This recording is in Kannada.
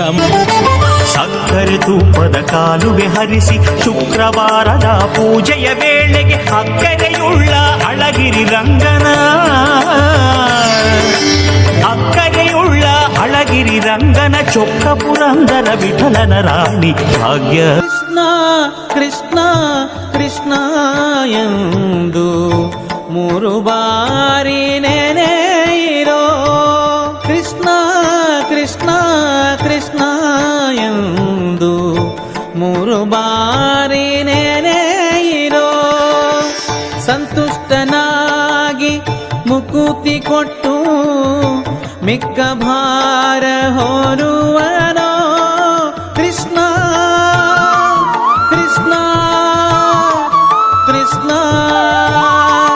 ಘಮ ಸಕ್ಕರೆ ತೂಪದ ಕಾಲುವೆ ಹರಿಸಿ ಶುಕ್ರವಾರದ ಪೂಜೆಯ ವೇಳೆಗೆ ಅಕ್ಕರೆಯುಳ್ಳ ಅಳಗಿರಿ ರಂಗನ. ಅಕ್ಕರೆಯುಳ್ಳ ಅಳಗಿರಿ ರಂಗನ ಚೊಕ್ಕ ಪುರಂದರ ವಿಠಲನ ರಾಣಿ ಭಾಗ್ಯ. ಕೃಷ್ಣ ಕೃಷ್ಣ ಕೃಷ್ಣ ಎಂದು ಮೂರು ಬಾರಿ ನೆನೆಯಿರೋ. ಕೃಷ್ಣ ಕೃಷ್ಣ ಮೂರು ಬಾರಿ ನೆನೆಯಿರೋ ಸಂತುಷ್ಟನಾಗಿ ಮುಕುತಿ ಕೊಟ್ಟು ಮಿಕ್ಕ ಭಾರ ಹೊರುವನೋ. ಕೃಷ್ಣ ಕೃಷ್ಣ ಕೃಷ್ಣ.